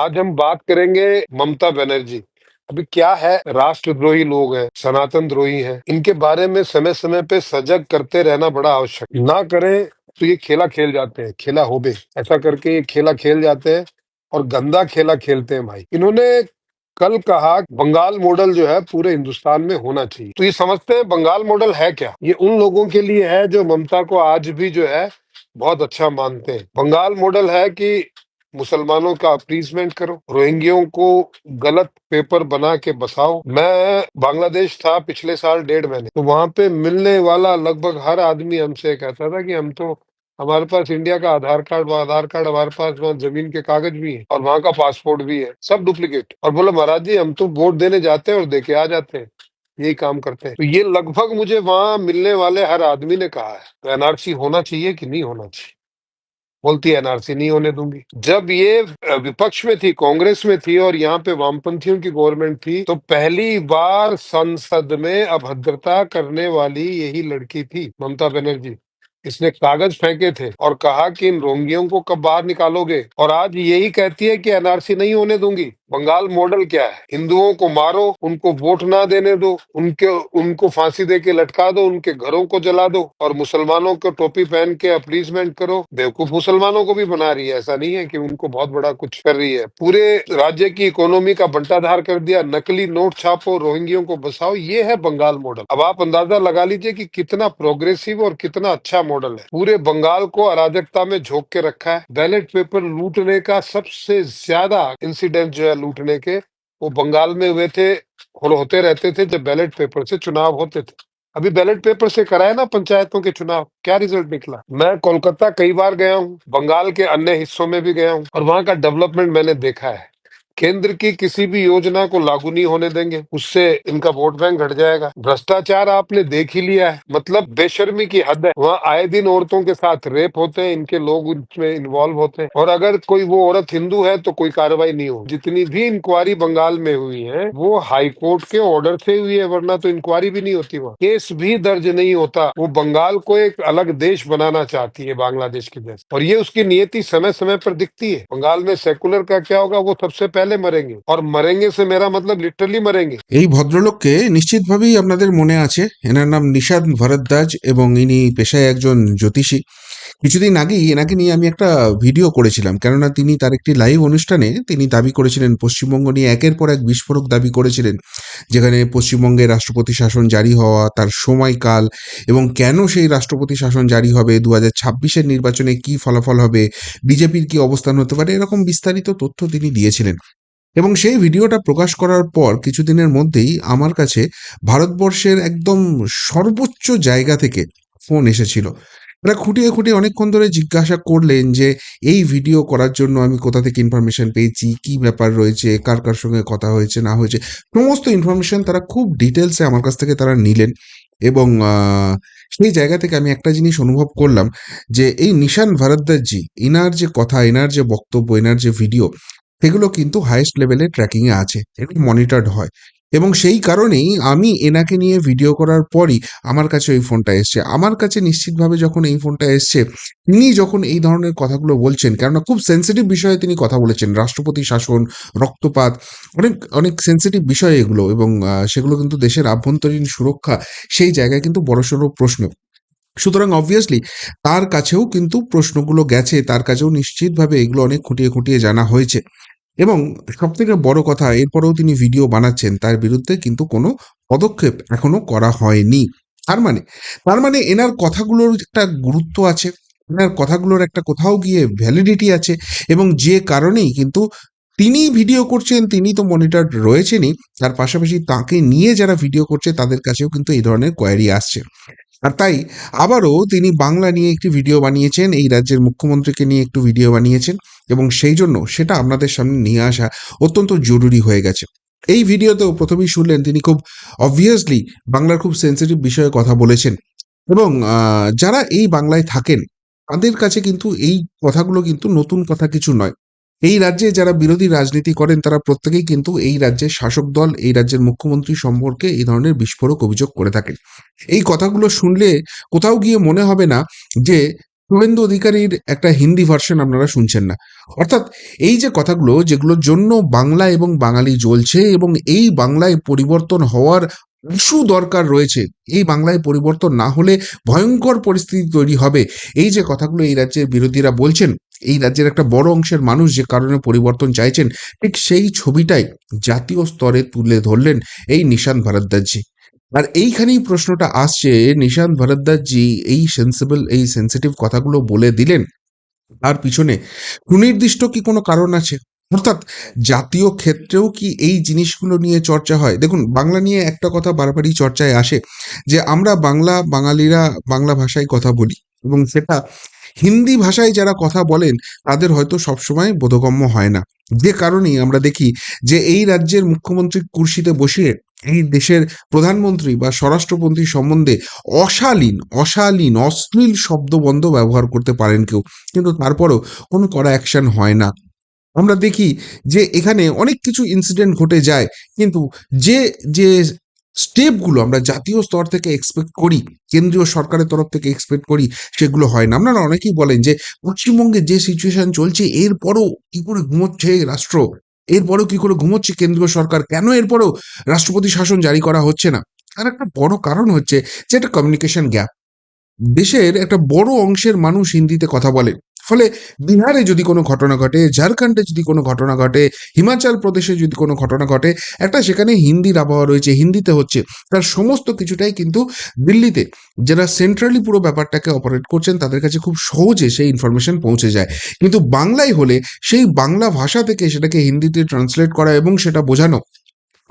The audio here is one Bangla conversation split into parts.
आज हम बात करेंगे ममता बनर्जी। अभी क्या है, राष्ट्रद्रोही लोग हैं, सनातन द्रोही हैं, इनके बारे में समय समय पे सजग करते रहना बड़ा आवश्यक ना करें तो ये खेला खेल जाते हैं, खेला होबे ऐसा करके ये खेला खेल जाते हैं और गंदा खेला खेलते हैं भाई। इन्होंने कल कहा, बंगाल मॉडल जो है पूरे हिंदुस्तान में होना चाहिए। तो ये समझते हैं बंगाल मॉडल है क्या? ये उन लोगों के लिए है जो ममता को आज भी जो है बहुत अच्छा मानते हैं। बंगाल मॉडल है कि मुसलमानों का अपीजमेंट करो, रोहिंग्यों को गलत पेपर बना के बसाओ। मैं बांग्लादेश था पिछले साल डेढ़ महीने तो वहाँ पे मिलने वाला लगभग हर आदमी हमसे कहता था कि हम तो हमारे पास इंडिया का आधार कार्ड वो आधार कार्ड हमारे पास, वहाँ ज़मीन के कागज़ भी है और वहाँ का पासपोर्ट भी है, सब डुप्लीकेट और बोला, महाराज जी, हम तो वोट देने जाते हैं और देके आ जाते हैं, यही काम करते हैं। तो ये लगभग मुझे वहाँ मिलने वाले हर आदमी ने कहा है तो एनआरसी होना चाहिए कि नहीं होना चाहिए? बोलती है, एनआरसी नहीं होने दूँगी। जब ये विपक्ष में थी, कांग्रेस में थी और यहाँ पे वामपंथियों की गवर्नमेंट थी तो पहली बार संसद में अभद्रता करने वाली यही लड़की थी, ममता बनर्जी। इसने कागज़ फेंके थे और कहा कि इन रोंगियों को कब बाहर निकालोगे? और आज यही कहती है कि एनआरसी नहीं होने दूँगी। बंगाल मॉडल क्या है? हिंदुओं को मारो, उनको वोट ना देने दो, उनके, उनको फांसी दे के लटका दो, उनके घरों को जला दो और मुसलमानों को टोपी पहन के अपलीसमेंट करो। बेवकूफ़ मुसलमानों को भी बना रही है। ऐसा नहीं है कि उनको बहुत बड़ा कुछ कर रही है। पूरे राज्य की इकोनॉमी का बंटाधार कर दिया। नकली नोट छापो, रोहिंग्यों को बसाओ। ये है बंगाल मॉडल। अब आप अंदाज़ा लगा लीजिए कि कितना प्रोग्रेसिव और कितना अच्छा मॉडल है। पूरे बंगाल को अराजकता में झोंक के रखा है। बैलेट पेपर लूटने का सबसे ज़्यादा इंसिडेंट जो है लूटने के, वो बंगाल में हुए थे और होते रहते थे जब बैलेट पेपर से चुनाव होते थे। अभी बैलेट पेपर से कराए ना पंचायतों के चुनाव, क्या रिज़ल्ट निकला? मैं कोलकाता कई बार गया हूँ, बंगाल के अन्य हिस्सों में भी गया हूँ और वहाँ का डेवलपमेंट मैंने देखा है। केंद्र की किसी भी योजना को लागू नहीं होने देंगे। उससे इनका वोट बैंक घट जाएगा। भ्रष्टाचार आपने देख ही लिया है। मतलब बेशर्मी की हद है। वहाँ आए दिन औरतों के साथ रेप होते हैं, इनके लोग उसमें इन्वॉल्व होते हैं। और अगर कोई वो औरत हिंदू है तो कोई कार्रवाई नहीं हो जितनी भी इंक्वायरी बंगाल में हुई है, वो हाई कोर्ट के ऑर्डर से हुई है, वरना तो इंक्वायरी भी नहीं होती वहाँ। केस भी दर्ज नहीं होता। वो बंगाल को एक अलग देश बनाना चाहती है, बांग्लादेश के जैसे। और ये उसकी नियति समय समय पर दिखती है। बंगाल में सेकुलर का क्या होगा? वो सबसे पहले मरेंगे और मरेंगे से मेरा मतलब लिटरली मरेंगे এই ভদ্রলোককে নিশ্চিতভাবেই আপনাদের মনে আছে এনার নাম নিষাদ ভরদ্বাজ এবং ইনি পেশায় একজন জ্যোতিষী কিছুদিন আগেই এনাকে নিয়ে আমি একটা ভিডিও করেছিলাম কেননা তিনি তার একটি লাইভ অনুষ্ঠানে তিনি দাবি করেছিলেন পশ্চিমবঙ্গ নিয়ে একের পর এক বিস্ফোরক দাবি করেছিলেন যেখানে পশ্চিমবঙ্গে রাষ্ট্রপতি শাসন জারি হওয়া তার সময়কাল এবং কেন সেই রাষ্ট্রপতি শাসন জারি হবে দু হাজার ছাব্বিশের নির্বাচনে কি ফলাফল হবে বিজেপির কি অবস্থান হতে পারে এরকম বিস্তারিত তথ্য তিনি দিয়েছিলেন এবং সেই ভিডিওটা প্রকাশ করার পর কিছুদিনের মধ্যেই আমার কাছে ভারতবর্ষের একদম সর্বোচ্চ জায়গা থেকে ফোন এসেছিল। এরা খুঁটিয়ে খুঁটিয়ে অনেকক্ষণ ধরে জিজ্ঞাসা করলেন যে, এই ভিডিও করার জন্য আমি কোথা থেকে ইনফরমেশন পেয়েছি? কি ব্যাপার রয়েছে? কার কার সঙ্গে কথা হয়েছে, না হয়েছে? সমস্ত ইনফরমেশন তারা খুব ডিটেলসে আমার কাছ থেকে তারা নিলেন। এবং সেই জায়গা থেকে আমি একটা জিনিস অনুভব করলাম যে, এই নিশান ভরদ্বাজজি, ইনার যে কথা এনার যে বক্তব্য এনার যে ভিডিও সেগুলো কিন্তু হাইয়েস্ট লেভেলে ট্র্যাকিংয়ে আছে, এগুলো মনিটরড হয়। এবং সেই কারণেই আমি এনাকে নিয়ে ভিডিও করার পরই আমার কাছে ওই ফোনটা এসছে। আমার কাছে নিশ্চিতভাবে যখন এই ফোনটা এসছে, তিনি যখন এই ধরনের কথাগুলো বলছেন, কেননা খুব সেন্সিটিভ বিষয়ে তিনি কথা বলেছেন, রাষ্ট্রপতি শাসন, রক্তপাত, অনেক অনেক সেন্সিটিভ বিষয় এগুলো এবং সেগুলো কিন্তু দেশের আভ্যন্তরীণ সুরক্ষা, সেই জায়গায় কিন্তু বড়সড় প্রশ্ন। সুতরাং অবভিয়াসলি তার কাছেও কিন্তু প্রশ্নগুলো গেছে, তার কাছেও নিশ্চিতভাবে এগুলো অনেক খুঁটিয়ে খুঁটিয়ে জানা হয়েছে। এবং সব থেকে বড় কথা, এরপরেও তিনি ভিডিও বানাচ্ছেন, তার বিরুদ্ধে কিন্তু কোনো পদক্ষেপ এখনও করা হয়নি। তার মানে তার মানে এনার কথাগুলোর একটা গুরুত্ব আছে, এনার কথাগুলোর একটা কোথাও গিয়ে ভ্যালিডিটি আছে এবং যে কারণেই কিন্তু তিনি ভিডিও করছেন, তিনি তো মনিটর রয়েছেনই, তার পাশাপাশি তাকে নিয়ে যারা ভিডিও করছে, তাদের কাছেও কিন্তু এই ধরনের কোয়ারি আসছে। আর তাই আবারও তিনি বাংলা নিয়ে একটি ভিডিও বানিয়েছেন, এই রাজ্যের মুখ্যমন্ত্রীকে নিয়ে একটু ভিডিও বানিয়েছেন এবং সেই জন্য সেটা আপনাদের সামনে নিয়ে আসা অত্যন্ত জরুরি হয়ে গেছে। এই ভিডিওতেও প্রথমেই শুনলেন তিনি খুব অবভিয়াসলি বাংলার খুব সেন্সিটিভ বিষয়ে কথা বলেছেন এবং যারা এই বাংলায় থাকেন, তাদের কাছে কিন্তু এই কথাগুলো কিন্তু নতুন কথা কিছু নয়। এই রাজ্যে যারা বিরোধী রাজনীতি করেন, তারা প্রত্যেকেই কিন্তু এই রাজ্যের শাসক দল, এই রাজ্যের মুখ্যমন্ত্রী সম্পর্কে এই ধরনের বিস্ফোরক অভিযোগ করে থাকেন। এই কথাগুলো শুনলে কোথাও গিয়ে মনে হবে না যে শুভেন্দু অধিকারীর একটা হিন্দি ভার্সন আপনারা শুনছেন না। অর্থাৎ এই যে কথাগুলো, যেগুলোর জন্য বাংলা এবং বাঙালি জ্বলছে এবং এই বাংলায় পরিবর্তন হওয়ার ইস্যু দরকার রয়েছে, এই বাংলায় পরিবর্তন না হলে ভয়ঙ্কর পরিস্থিতি তৈরি হবে। এই যে কথাগুলো এই রাজ্যের বিরোধীরা বলছেন এই রাজ্যের একটা বড় অংশের মানুষ যে কারণে পরিবর্তন চাইছেন, ঠিক সেই ছবিটাই জাতীয় স্তরে তুলে ধরলেন এই নিশান্ত ভারদ্বাজজি। আর এইখানেই প্রশ্নটা আসছে নিশান্ত ভরদ্বাজজি এই সেন্সিবল এই সেন্সিটিভ কথাগুলো বলে দিলেন। তার পিছনে সুনির্দিষ্ট কি কোনো কারণ আছে? অর্থাৎ জাতীয় ক্ষেত্রেও কি এই জিনিসগুলো নিয়ে চর্চা হয়? দেখুন, বাংলা নিয়ে একটা কথা বারবারই চর্চায় আসে যে আমরা বাংলা বাঙালিরা বাংলা ভাষায় কথা বলি এবং সেটা হিন্দি ভাষায় যারা কথা বলেন, তাদের হয়তো সবসময় বোধগম্য হয় না। যে কারণেই আমরা দেখি যে এই রাজ্যের মুখ্যমন্ত্রী কুর্সিতে বসিয়ে এই দেশের প্রধানমন্ত্রী বা স্বরাষ্ট্রমন্ত্রী সম্বন্ধে অশালীন অশালীন, অশ্লীল শব্দবন্ধ ব্যবহার করতে পারেন কেউ। কিন্তু তারপরেও কোনো কড়া অ্যাকশন হয় না। আমরা দেখি যে এখানে অনেক কিছু ইনসিডেন্ট ঘটে যায়, কিন্তু যে যে স্টেপগুলো আমরা জাতীয় স্তর থেকে এক্সপেক্ট করি, কেন্দ্রীয় সরকারের তরফ থেকে এক্সপেক্ট করি, সেগুলো হয় না। আপনারা অনেকেই বলেন যে, পশ্চিমবঙ্গে যে সিচুয়েশন চলছে, এরপরও কি করে ঘুমোচ্ছে রাষ্ট্র? এরপরেও কি করে ঘুমোচ্ছে কেন্দ্রীয় সরকার? কেন এরপরেও রাষ্ট্রপতি শাসন জারি করা হচ্ছে না? তার একটা বড় কারণ হচ্ছে যে, একটা কমিউনিকেশন গ্যাপ দেশের একটা বড় অংশের মানুষ হিন্দিতে কথা বলে। ফলে বিহারে যদি কোনো ঘটনা ঘটে, ঝাড়খণ্ডে যদি কোনো ঘটনা ঘটে, হিমাচল প্রদেশে যদি কোনো ঘটনা ঘটে, একটা সেখানে হিন্দির আবহাওয়া রয়েছে, হিন্দিতে হচ্ছে, তার সমস্ত কিছুটাই কিন্তু দিল্লিতে, যারা সেন্ট্রালি পুরো ব্যাপারটাকে অপারেট করছেন, তাদের কাছে খুব সহজে সেই ইনফরমেশন পৌঁছে যায়। কিন্তু বাংলায় হলে, সেই বাংলা ভাষা থেকে সেটাকে হিন্দিতে ট্রান্সলেট করা এবং সেটা বোঝানো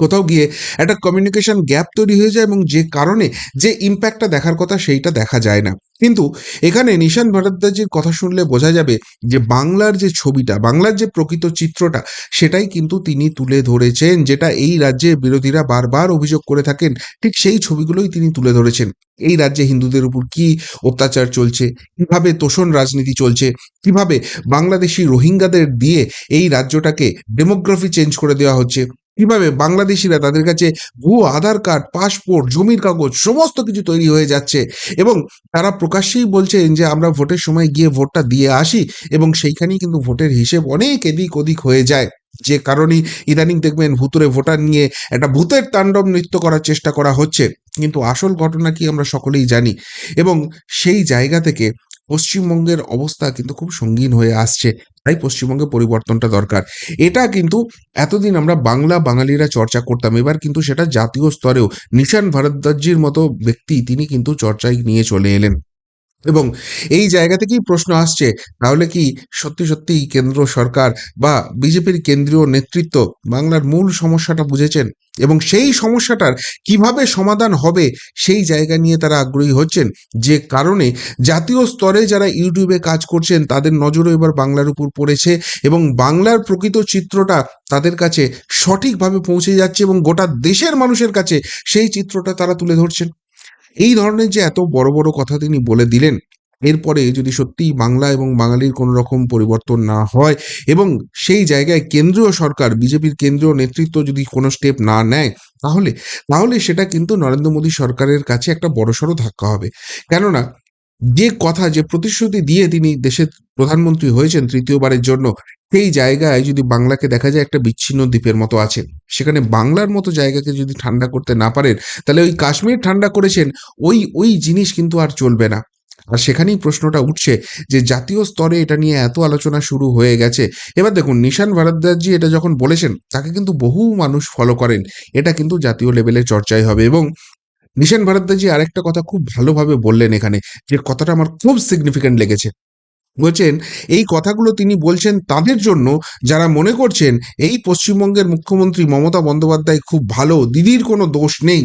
কোথাও গিয়ে একটা কমিউনিকেশন গ্যাপ তৈরি হয়ে যায় এবং যে কারণে যে ইম্প্যাক্টটা দেখার কথা সেইটা দেখা যায় না। কিন্তু এখানে নিশান ভরদ্বাজির কথা শুনলে বোঝা যাবে যে বাংলার যে ছবিটা, বাংলার যে প্রকৃত চিত্রটা, সেটাই কিন্তু তিনি তুলে ধরেছেন, যেটা এই রাজ্যে বিরোধীরা বারবার অভিযোগ করে থাকেন, ঠিক সেই ছবিগুলোই তিনি তুলে ধরেছেন। এই রাজ্যে হিন্দুদের উপর কি অত্যাচার চলছে, কীভাবে তোষণ রাজনীতি চলছে, কীভাবে বাংলাদেশি রোহিঙ্গাদের দিয়ে এই রাজ্যটাকে ডেমোগ্রাফি চেঞ্জ করে দেওয়া হচ্ছে কীভাবে বাংলাদেশিরা তাদের কাছে ভুয়ো আধার কার্ড, পাসপোর্ট, জমির কাগজ সমস্ত কিছু তৈরি হয়ে যাচ্ছে এবং তারা প্রকাশ্যেই বলছেন যে আমরা ভোটের সময় গিয়ে ভোটটা দিয়ে আসি এবং সেইখানেই কিন্তু ভোটের হিসেব অনেক এদিক ওদিক হয়ে যায়। যে কারণেই ইদানিং দেখবেন ভুতুরে ভোটার নিয়ে একটা ভূতের তাণ্ডব নৃত্য করার চেষ্টা করা হচ্ছে। কিন্তু আসল ঘটনা কি আমরা সকলেই জানি এবং সেই জায়গা থেকে পশ্চিমবঙ্গের অবস্থা কিন্তু খুব সঙ্গীন হয়ে আসছে, তাই পশ্চিমবঙ্গে পরিবর্তনটা দরকার। এটা কিন্তু এতদিন আমরা বাংলা বাঙালিরা চর্চা করতাম, এবার কিন্তু সেটা জাতীয় স্তরেও, নিশান ভারদ্বাজির মতো ব্যক্তি তিনি কিন্তু চর্চায় নিয়ে চলে এলেন। এবং এই জায়গা থেকেই প্রশ্ন আসছে, তাহলে কি সত্যি সত্যি কেন্দ্র সরকার বা বিজেপির কেন্দ্রীয় নেতৃত্ব বাংলার মূল সমস্যাটা বুঝেছেন? এবং সেই সমস্যাটার কীভাবে সমাধান হবে সেই জায়গা নিয়ে তারা আগ্রহী হচ্ছেন? যে কারণে জাতীয় স্তরে যারা ইউটিউবে কাজ করছেন, তাদের নজরও এবার বাংলার উপর পড়েছে এবং বাংলার প্রকৃত চিত্রটা তাদের কাছে সঠিকভাবে পৌঁছে যাচ্ছে এবং গোটা দেশের মানুষের কাছে সেই চিত্রটা তারা তুলে ধরছেন। এই ধরনের যে এত বড় বড় কথা তিনি বলে দিলেন, এরপরে যদি সত্যিই বাংলা এবং বাঙালির কোনো রকম পরিবর্তন না হয় এবং সেই জায়গায় কেন্দ্রীয় সরকার, বিজেপির কেন্দ্রীয় নেতৃত্ব যদি কোনো স্টেপ না নেয়, তাহলে তাহলে সেটা কিন্তু নরেন্দ্র মোদী সরকারের কাছে একটা বড়সড় ধাক্কা হবে। কেননা যে কথা, যে প্রতিশ্রুতি দিয়ে তিনি দেশের প্রধানমন্ত্রী হয়েছেন তৃতীয়বারের জন্য, সেই জায়গায় যদি বাংলাকে দেখা যায় একটা বিচ্ছিন্ন দ্বীপের মতো আছে, সেখানে বাংলার মতো জায়গাকে যদি ঠান্ডা করতে না পারেন, তাহলে ওই কাশ্মীর ঠান্ডা করেছেন, ওই ওই জিনিস কিন্তু আর চলবে না। আর সেখানেই প্রশ্নটা উঠছে যে জাতীয় স্তরে এটা নিয়ে এত আলোচনা শুরু হয়ে গেছে। এবার দেখুন, নিশান ভারদ্বাজি এটা যখন বলেছেন, তাকে কিন্তু বহু মানুষ ফলো করেন। এটা কিন্তু জাতীয় লেভেলে চর্চায় হবে এবং নিশান ভারদ্বাজি আরেকটা কথা খুব ভালোভাবে বললেন এখানে, যে কথাটা আমার খুব সিগনিফিক্যান্ট লেগেছে। বলছেন, এই কথাগুলো তিনি বলছেন তাদের জন্য যারা মনে করছেন এই পশ্চিমবঙ্গের মুখ্যমন্ত্রী মমতা বন্দ্যোপাধ্যায় খুব ভালো, দিদির কোনো দোষ নেই,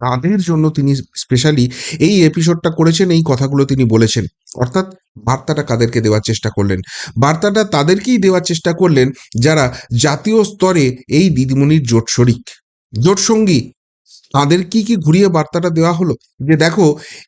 তাদের জন্য তিনি স্পেশালি এই এপিসোডটা করেছেন, এই কথাগুলো তিনি বলেছেন। অর্থাৎ বার্তাটা কাদেরকে দেওয়ার চেষ্টা করলেন? বার্তাটা তাদেরকেই দেওয়ার চেষ্টা করলেন যারা জাতীয় স্তরে এই দিদিমণির জোট শরিক, জোট সঙ্গী। তাদের কি কি ঘুরিয়ে বার্তাটা দেওয়া হলো? যে দেখো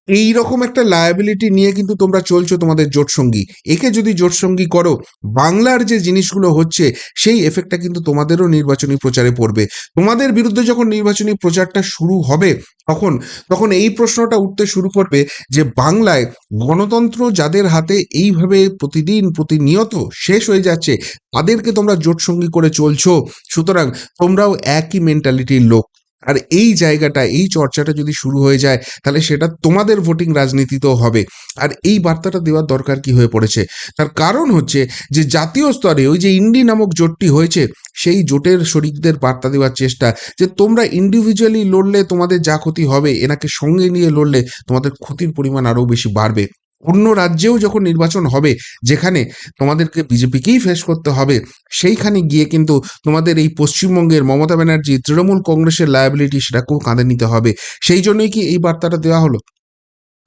এই রকম একটা লায়াবিলিটি নিয়ে কিন্তু তোমরা চলছো তোমাদের জোটসঙ্গী। একে যদি জোটসঙ্গী করো, বাংলার যে জিনিসগুলো হচ্ছে, সেই এফেক্টটা কিন্তু তোমাদেরও নির্বাচনী প্রচারে পড়বে। তোমাদের বিরুদ্ধে যখন নির্বাচনী প্রচারটা শুরু হবে, তখন তখন এই প্রশ্নটা উঠতে শুরু করবে যে বাংলায় গণতন্ত্র যাদের হাতে এইভাবে প্রতিদিন প্রতিনিয়ত শেষ হয়ে যাচ্ছে, তাদেরকে তোমরা জোটসঙ্গী করে চলছো। সুতরাং তোমরাও একই মেন্টালিটির লোক। আর এই জায়গাটা, এই চর্চাটা যদি শুরু হয়ে যায়, তাহলে সেটা তোমাদের ভোটিং রাজনীতিতেও হবে। আর এই বার্তাটা দেওয়ার দরকার কি হয়ে পড়েছে? তার কারণ হচ্ছে যে জাতীয় স্তরে ওই যে ইন্ডি নামক জোটটি হয়েছে, সেই জোটের শরিকদের বার্তা দেওয়ার চেষ্টা, যে তোমরা ইন্ডিভিজুয়ালি লড়লে তোমাদের যা ক্ষতি হবে, এনাকে সঙ্গে নিয়ে লড়লে তোমাদের ক্ষতির পরিমাণ আরও বেশি বাড়বে। অন্য রাজ্যেও যখন নির্বাচন হবে, যেখানে তোমাদেরকে বিজেপিকেই ফেস করতে হবে, সেইখানে গিয়ে কিন্তু তোমাদের এই পশ্চিমবঙ্গের মমতা ব্যানার্জি, তৃণমূল কংগ্রেসের লায়াবিলিটি সেটাকেও কাঁধে নিতে হবে। সেই জন্যই কি এই বার্তাটা দেওয়া হলো?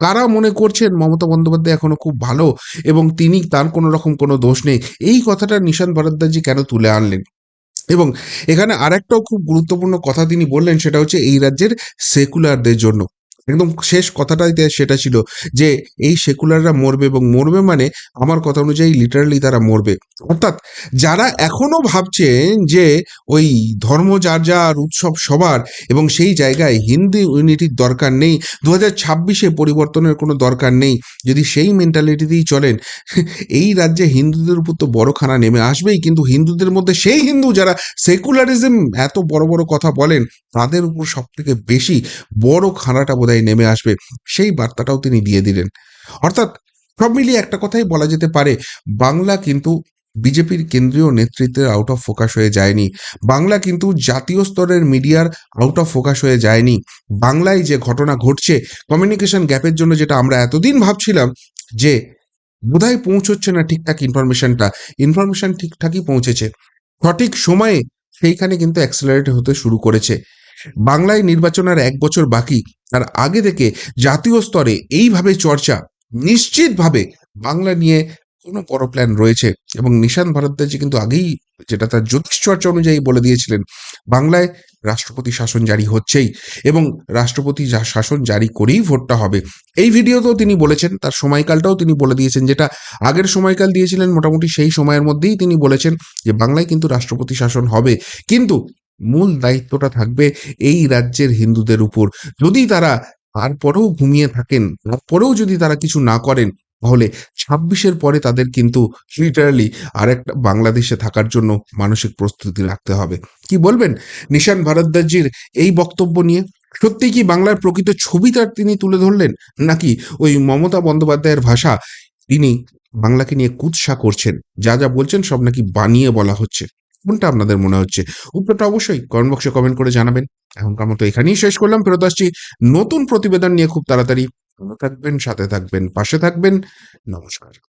কারা মনে করছেন মমতা বন্দ্যোপাধ্যায় এখনও খুব ভালো এবং তিনি তার কোনো রকম কোনো দোষ নেই? এই কথাটা নিশান ভরদ্বাজি কেন তুলে আনলেন? এবং এখানে আরেকটাও খুব গুরুত্বপূর্ণ কথা তিনি বললেন, সেটা হচ্ছে এই রাজ্যের সেকুলারদের জন্য। একদম শেষ কথাটাই সেটা ছিল যে এই সেকুলাররা মরবে এবং মরবে মানে আমার কথা অনুযায়ী লিটারালি তারা মরবে। অর্থাৎ যারা এখনও ভাবছেন যে ওই ধর্ম যার যার উৎসব সবার এবং সেই জায়গায় হিন্দি ইউনিটির দরকার নেই দু হাজার ছাব্বিশে পরিবর্তনের কোনো দরকার নেই, যদি সেই মেন্টালিটিতেই চলেন, এই রাজ্যে হিন্দুদের উপর তো বড় খানা নেমে আসবেই, কিন্তু হিন্দুদের মধ্যে সেই হিন্দু যারা সেকুলারিজম এত বড় বড় কথা বলেন, তাদের উপর সব থেকে বেশি বড় খানাটা বোধহয় নেমে আসবে, সেই বার্তাটাও তিনি দিয়ে দিলেন। অর্থাৎ সব মিলিয়ে একটা কথাই বলা যেতে পারে, বাংলা কিন্তু বিজেপির কেন্দ্রীয় নেতৃত্বের আউট অফ ফোকাস হয়ে যায়নি। বাংলা কিন্তু জাতীয় স্তরের মিডিয়ার আউট অফ ফোকাস হয়ে যায়নি। বাংলায় যে ঘটনা ঘটছে কমিউনিকেশন গ্যাপের জন্য যেটা আমরা এতদিন ভাবছিলাম যে বোধহয় পৌঁছচ্ছে না ঠিকঠাক ইনফরমেশনটা ইনফরমেশন ঠিকঠাকই পৌঁছেছে। সঠিক সময়ে সেইখানে কিন্তু অ্যাক্সেলারেট হতে শুরু করেছে। বাংলায় নির্বাচন আর এক বছর বাকি তার আগে থেকে জাতীয় স্তরে এইভাবে চর্চা নিশ্চিতভাবে বাংলা নিয়ে কোনো বড় প্ল্যান রয়েছে। এবং নিশান ভারদ্বাজি কিন্তু আগেই যেটা তার জ্যোতিষ চর্চা অনুযায়ী বলে দিয়েছিলেন, বাংলায় রাষ্ট্রপতি শাসন জারি হচ্ছেই এবং রাষ্ট্রপতি যা- শাসন জারি করেই ভোটটা হবে। এই ভিডিওতেও তিনি বলেছেন, তার সময়কালটাও তিনি বলে দিয়েছেন, যেটা আগের সময়কাল দিয়েছিলেন, মোটামুটি সেই সময়ের মধ্যেই তিনি বলেছেন যে বাংলায় কিন্তু রাষ্ট্রপতি শাসন হবে। কিন্তু মূল দায়িত্বটা থাকবে এই রাজ্যের হিন্দুদের উপর। যদি তারা তারপরেও ঘুমিয়ে থাকেন, তারপরেও যদি তারা কিছু না করেন, তাহলে ছাব্বিশের পরে তাদের কিন্তু লিটারালি আর একটা বাংলাদেশে থাকার জন্য মানসিক প্রস্তুতি রাখতে হবে। কি বলবেন নিশান ভারদ্বাজির এই বক্তব্য নিয়ে? সত্যি কি বাংলার প্রকৃত ছবিটা তিনি তুলে ধরলেন? নাকি ওই মমতা বন্দ্যোপাধ্যায়ের ভাষা তিনি বাংলাকে নিয়ে কুৎসা করছেন? যা যা বলছেন সব নাকি বানিয়ে বলা হচ্ছে। কোনটা আপনাদের মনে হচ্ছে? উত্তরটা অবশ্যই কমেন্ট বক্সে কমেন্ট করে জানাবেন। এখনকার মতো এখানেই শেষ করলাম। ফেরত আসছি নতুন প্রতিবেদন নিয়ে খুব তাড়াতাড়ি। থাকবেন, সাথে থাকবেন, পাশে থাকবেন। নমস্কার।